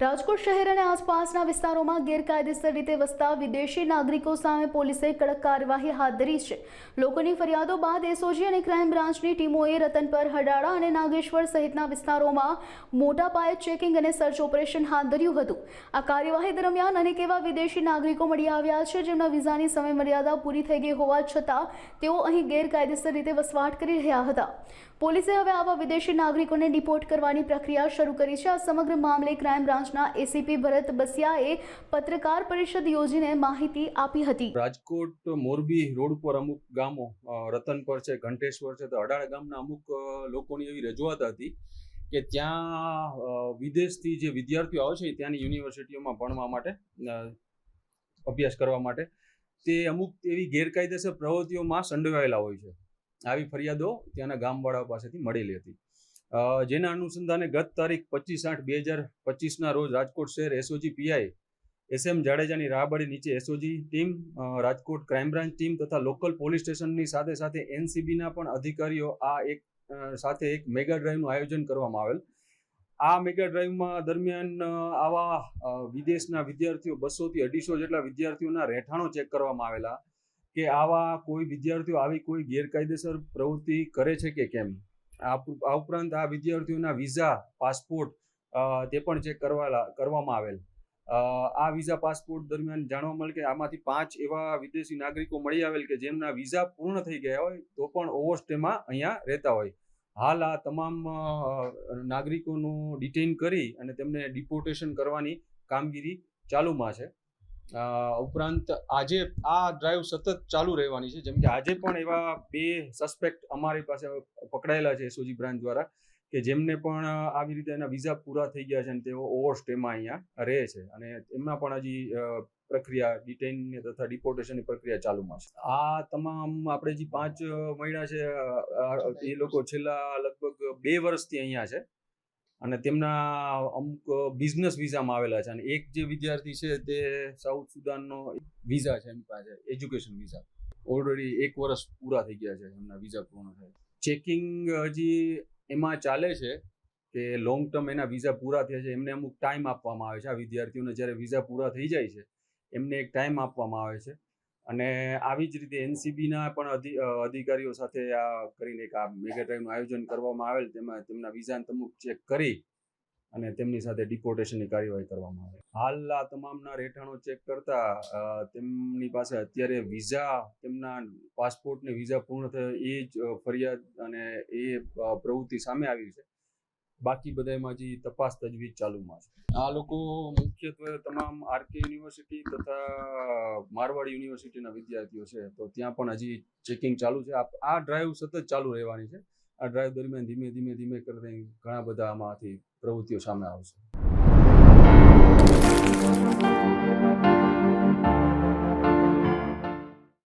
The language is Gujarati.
રાજકોટ શહેર અને આસપાસના વિસ્તારોમાં ગેરકાયદેસર રીતે વસતા વિદેશી નાગરિકો સામે પોલીસે કડક કાર્યવાહી હાથ ધરી છે. લોકોની ફરિયાદો બાદ એસઓજી અને ક્રાઇમ બ્રાન્ચની ટીમોએ રતનપર હડાળા અને નાગેશ્વર સહિતના વિસ્તારોમાં મોટા પાયે ચેકિંગ અને સર્ચ ઓપરેશન હાથ ધર્યું હતું. આ કાર્યવાહી દરમિયાન અનેક એવા વિદેશી નાગરિકો મળી આવ્યા છે, જેમના વિઝાની સમયમર્યાદા પૂરી થઈ ગઈ હોવા છતાં તેઓ અહીં ગેરકાયદેસર રીતે વસવાટ કરી રહ્યા હતા. પોલીસે હવે આવા વિદેશી નાગરિકોને ડિપોર્ટ કરવાની પ્રક્રિયા શરૂ કરી છે. આ સમગ્ર મામલે ક્રાઇમ બ્રાન્ચના એસીપી ભરત બસિયાએ પત્રકાર પરિષદ યોજીને માહિતી આપી હતી. રાજકોટ મોરબી રોડ પર અમુક ગામો રતન રતનપર છે, ઘંટેશ્વર છે, તો અડાળ ગામના અમુક લોકોની એવી રજૂઆત હતી કે ત્યાં વિદેશથી જે વિદ્યાર્થીઓ આવે છે ત્યાંની યુનિવર્સિટીઓમાં ભણવા માટે અભ્યાસ કરવા માટે તે અમુક એવી ગેરકાયદેસર પ્રવૃત્તિઓમાં સંડોવાયેલા હોય છે. આવી ફરિયાદો ત્યાંના ગામવાળાઓ પાસેથી મળેલી હતી. જેના અનુસંધાને ગત તારીખ પચીસ આઠ બે હજાર પચીસના રોજ રાજકોટ શહેર એસઓજી પીઆઈ એસ એમ જાડેજાની રાહબડી નીચે SOG team Rajkot crime branch team તથા લોકલ પોલીસ સ્ટેશનની સાથે સાથે એનસીબીના પણ અધિકારીઓ આ એક સાથે એક મેગા ડ્રાઈવનું આયોજન કરવામાં આવેલ. આ મેગા ડ્રાઈવમાં દરમિયાન આવા વિદેશના વિદ્યાર્થીઓ બસોથી અઢીસો જેટલા વિદ્યાર્થીઓના રહેઠાણો ચેક કરવામાં આવેલા કે આવા કોઈ વિદ્યાર્થીઓ આવી કોઈ ગેરકાયદેસર પ્રવૃત્તિ કરે છે કે કેમ? આ ઉપરાંત આ વિદ્યાર્થીઓના વિઝા પાસપોર્ટ તે પણ ચેક કરવા કરવામાં આવેલ. આ વિઝા પાસપોર્ટ દરમિયાન જાણવા મળે કે આમાંથી પાંચ એવા વિદેશી નાગરિકો મળી આવેલ કે જેમના વિઝા પૂર્ણ થઈ ગયા હોય, તો પણ ઓવરસ્ટેમાં અહીંયા રહેતા હોય. હાલ આ તમામ નાગરિકોનું ડિટેઇન કરી અને તેમને ડિપોર્ટેશન કરવાની કામગીરી ચાલુમાં છે. ઉપરાંત આજે આ ડ્રાઈવ સતત ચાલુ રહેવાની છે. જેમ કે આજે પણ એવા બે સસ્પેક્ટ અમારી પાસે પકડાયેલા છે એસઓજી બ્રાન્ચ દ્વારા, કે જેમને પણ આવી રીતે એના વિઝા પૂરા થઈ ગયા છે અને તેઓ ઓવર સ્ટેમાં અહીંયા રહે છે. અને એમના પણ હજી પ્રક્રિયા ડિટેઇન તથા ડિપોર્ટેશનની પ્રક્રિયા ચાલુમાં છે. આ તમામ આપણે જે પાંચ મહિના છે એ લોકો છેલ્લા લગભગ બે વર્ષથી અહીંયા છે. અને તેમના અમુક બિઝનેસ વિઝામાં આવેલા છે. અને એક જે વિદ્યાર્થી છે તે સાઉથ સુદાનનો વિઝા છે એમની પાસે એજ્યુકેશન વિઝા ઓલરેડી એક વર્ષ પૂરા થઈ ગયા છે એમના વિઝા પૂર્ણ થાય. ચેકિંગ હજી એમાં ચાલે છે કે લોંગ ટર્મ એના વિઝા પૂરા થયા છે. એમને અમુક ટાઈમ આપવામાં આવે છે. આ વિદ્યાર્થીઓને જ્યારે વિઝા પૂરા થઈ જાય છે, એમને એક ટાઈમ આપવામાં આવે છે. અને આવી જ રીતે એનસીબીના પણ અધિ અધિકારીઓ સાથે આ કરીને એક આ મેગા ડ્રાઈવનું આયોજન કરવામાં આવેલ, તેમાં તેમના વિઝાને તમુક ચેક કરી અને તેમની સાથે ડિપોર્ટેશનની કાર્યવાહી કરવામાં આવે. હાલ આ તમામના રહેઠાણો ચેક કરતા તેમની પાસે અત્યારે વિઝા, તેમના પાસપોર્ટને વિઝા પૂર્ણ થયો, એ જ ફરિયાદ અને એ પ્રવૃત્તિ સામે આવી છે. બાકી બધામાં હજી તપાસ તજવીજ ચાલુમાં છે. આ લોકો મુખ્યત્વે તમામ આરકે યુનિવર્સિટી તથા મારવાડ યુનિવર્સિટીના વિદ્યાર્થીઓ છે. તો ત્યાં પણ હજી ચેકિંગ ચાલુ છે. આ ડ્રાઈવ સતત ચાલુ રહેવાની છે. આ ડ્રાઈવ દરમિયાન ધીમે ધીમે ધીમે કરીને ઘણા બધા આમાંથી પ્રવૃત્તિઓ સામે આવશે.